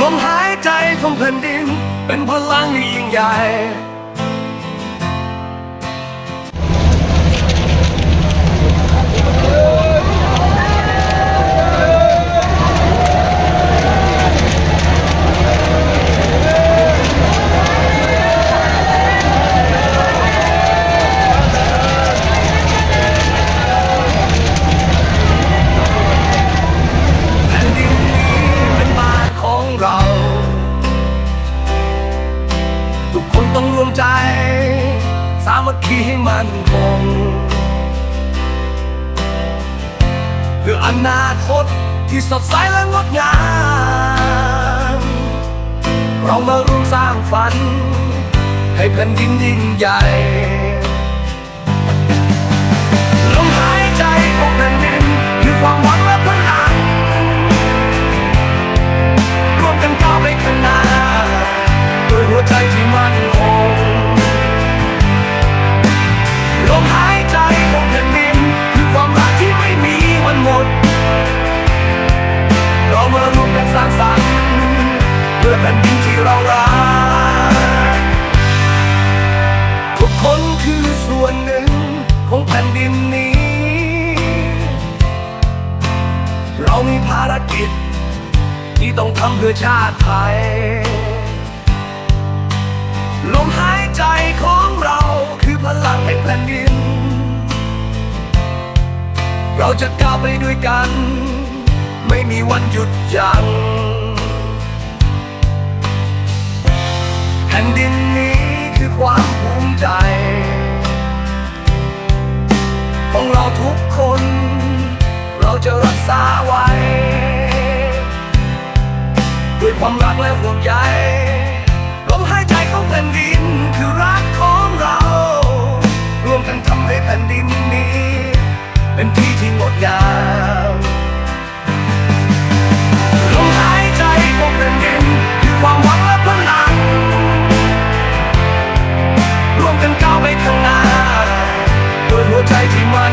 ลมหายใจของแผ่นดิน เป็นพลังที่ยิ่งใหญ่ มัคคีให้มันคงเพื่ออนาคตที่สดใสและงดงาม เรามาร่วมสร้างฝัน ให้แผ่นดินยิ่งใหญ่ แผ่นดินนี้ เรามีภารกิจ ที่ต้องทำเพื่อชาติไทย ลมหายใจของเราคือพลังแห่งแผ่นดิน เราจะก้าวไปด้วยกัน ไม่มีวันหยุดยัง้งแผ่นดินนี้คือความภูมิใจ ของเราทุกคน เราจะรักษาไว้ ด้วยความรักและห่วงใยลมหายใจของแผ่นดินคือรักของเรา รวมกันทำให้แผ่นดินนี้ เป็นที่ที่งดงามลมหายใจของแผ่นดินคือความหวังและพลังรวมกันก้าวไปข้างหน้า What I do, my